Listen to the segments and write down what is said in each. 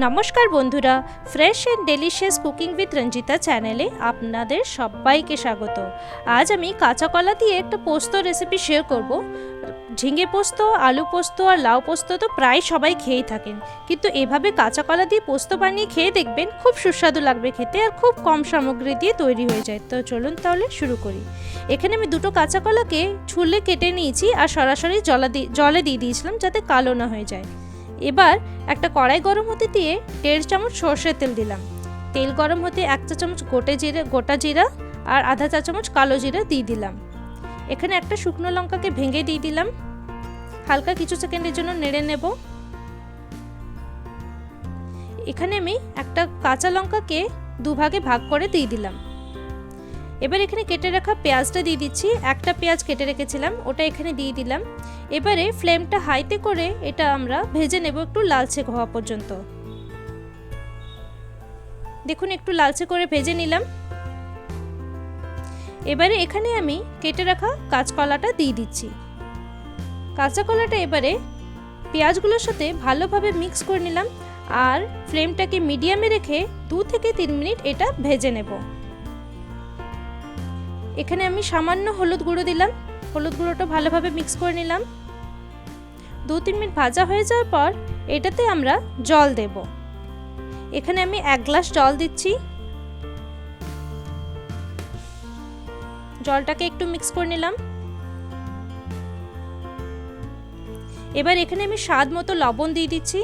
নমস্কার বন্ধুরা fresh and delicious cooking with Ranjita চ্যানেলে আপনাদের সবাইকে স্বাগত। আজ আমি কাঁচা কলা দিয়ে একটা পোস্ত রেসিপি শেয়ার করব। ঝিঙে পোস্ত, আলু পোস্ত আর লাউ পোস্ত তো প্রায় সবাই খেয়েই থাকেন। কিন্তু এভাবে কাঁচা কলা দিয়ে পোস্ত বানিয়ে খেয়ে দেখবেন খুব সুস্বাদু লাগবে খেতে আর খুব কম সামগ্রী দিয়ে তৈরি হয়ে যায়। তো চলুন তাহলে শুরু করি। এখানে আমি দুটো কাঁচা কলাকে ছুলে কেটে নিয়েছি আর সরাসরি জলা দিয়ে জলে দিয়ে দিয়েছিলাম যাতে কালো না হয়ে যায়। এবার একটা কড়াই গরম হতে দিয়ে দেড় চামচ সর্ষের তেল দিলাম। তেল গরম হতে এক চা চামচ গোটে জিরে, গোটা জিরা আর আধা চা চামচ কালো জিরা দিয়ে দিলাম। এখানে একটা শুকনো লঙ্কাকে ভেঙে দিয়ে দিলাম। হালকা কিছু সেকেন্ডের জন্য নেড়ে নেব। এখানে আমি একটা কাঁচা লঙ্কাকে দুভাগে ভাগ করে দিয়ে দিলাম। এবার এখানে কেটে রাখা পেঁয়াজটা দিয়ে দিচ্ছি। একটা পেঁয়াজ কেটে রেখেছিলাম, ওটা এখানে দিয়ে দিলাম। এবারে ফ্লেমটা হাইতে করে এটা আমরা ভেজে নেব একটু লালচে হওয়া পর্যন্ত। দেখুন, একটু লালচে করে ভেজে নিলাম। এবারে এখানে আমি কেটে রাখা কাঁচকলাটা দিয়ে দিচ্ছি। কাঁচা কলাটা এবারে পেঁয়াজগুলোর সাথে ভালোভাবে মিক্স করে নিলাম আর ফ্লেমটাকে মিডিয়ামে রেখে দু থেকে তিন মিনিট এটা ভেজে নেব। এখানে আমি সামান্য হলুদ গুঁড়ো দিলাম। হলুদ গুঁড়োটা ভালোভাবে মিক্স করে নিলাম। দু তিন মিনিট ভাজা হয়ে যাওয়ার পর এটাতে আমরা জল দেব। এখানে আমি এক গ্লাস জল দিচ্ছি। জলটাকে একটু মিক্স করে নিলাম। এবার এখানে আমি স্বাদ মতো লবণ দিয়ে দিচ্ছি।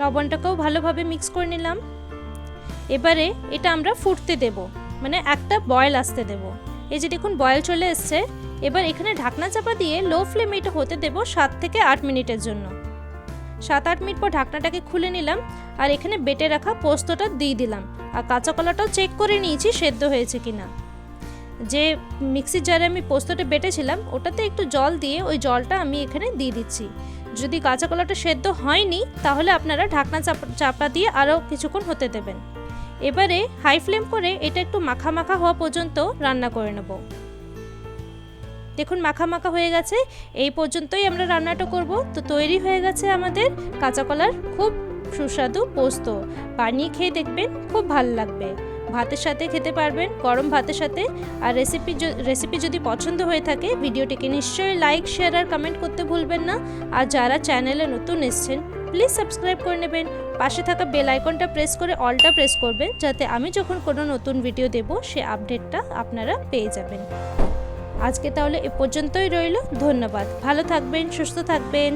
লবণটাকেও ভালোভাবে মিক্স করে নিলাম। এবারে এটা আমরা ফুটতে দেব মানে একটা বয়েল আসতে দেব। এই যে দেখুন, বয়েল চলে এসছে। এবার এখানে ঢাকনা চাপা দিয়ে লো ফ্লেমে এটা হতে দেব সাত থেকে আট মিনিটের জন্য। সাত আট মিনিট পর ঢাকনাটাকে খুলে নিলাম আর এখানে বেটে রাখা পোস্তটা দিয়ে দিলাম। আর কাঁচা কলাটাও চেক করে নিয়েছি সেদ্ধ হয়েছে কিনা। যে মিক্সির জারে আমি পোস্তটা বেটেছিলাম, ওটাতে একটু জল দিয়ে ওই জলটা আমি এখানে দিয়ে দিচ্ছি। যদি কাঁচা কলাটা সেদ্ধ হয়নি, তাহলে আপনারা ঢাকনা চাপা চাপা দিয়ে আরও কিছুক্ষণ হতে দেবেন। এবারে হাই ফ্লেম করে এটা একটু মাখা মাখা হওয়া পর্যন্ত রান্না করে নেব। দেখুন মাখা মাখা হয়ে গেছে, এই পর্যন্তই আমরা রান্নাটা করব। তো তৈরি হয়ে গেছে আমাদের কাঁচা কলার খুব সুস্বাদু পোস্ত। বানিয়ে খেয়ে দেখবেন খুব ভালো লাগবে। ভাতের সাথে খেতে পারবেন, গরম ভাতের সাথে। আর রেসিপি রেসিপি যদি পছন্দ হয়ে থাকে, ভিডিওটিকে নিশ্চয়ই লাইক শেয়ার আর কমেন্ট করতে ভুলবেন না। আর যারা চ্যানেলে নতুন এসছেন প্লিজ সাবস্ক্রাইব করে নেবেন। পাশে থাকা বেল আইকনটা প্রেস করে অলটা প্রেস করবেন, যাতে আমি যখন কোনো নতুন ভিডিও দেব, সে আপডেটটা আপনারা পেয়ে যাবেন। আজকে তাহলে এ পর্যন্তই রইল। ধন্যবাদ। ভালো থাকবেন, সুস্থ থাকবেন।